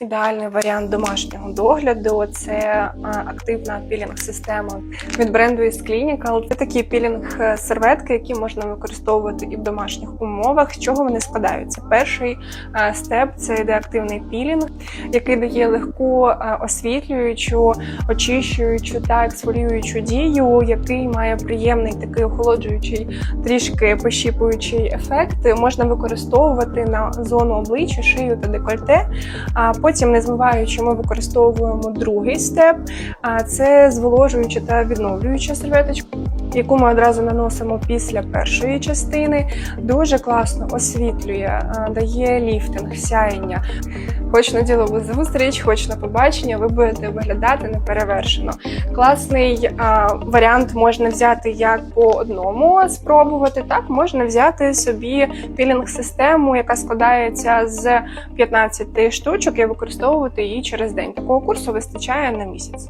Ідеальний варіант домашнього догляду це е, активна пілінг-система від бренду Is Clinical. Це такі пілінг-серветки, які можна використовувати і в домашніх умовах. З чого вони складаються? Перший е, степ це йде активний пілінг, який дає легку е, освітлюючу, очищуючу та ексфоліюючу дію, який має приємний такий охолоджуючий, трішки пощіпуючий ефект. Можна використовувати на зону обличчя, шию та декольте. Потім, не змиваючи, ми використовуємо другий степ. А це зволожуюча та відновлююча серветочка, яку ми одразу наносимо після першої частини. Дуже класно освітлює, дає ліфтинг, сяєння. Хоч на ділову зустріч, хоч на побачення, ви будете виглядати неперевершено. Класний а, варіант можна взяти як по одному спробувати, так можна взяти собі пілінг-систему, яка складається з 15 штучок і використовувати її через день. Такого курсу вистачає на місяць.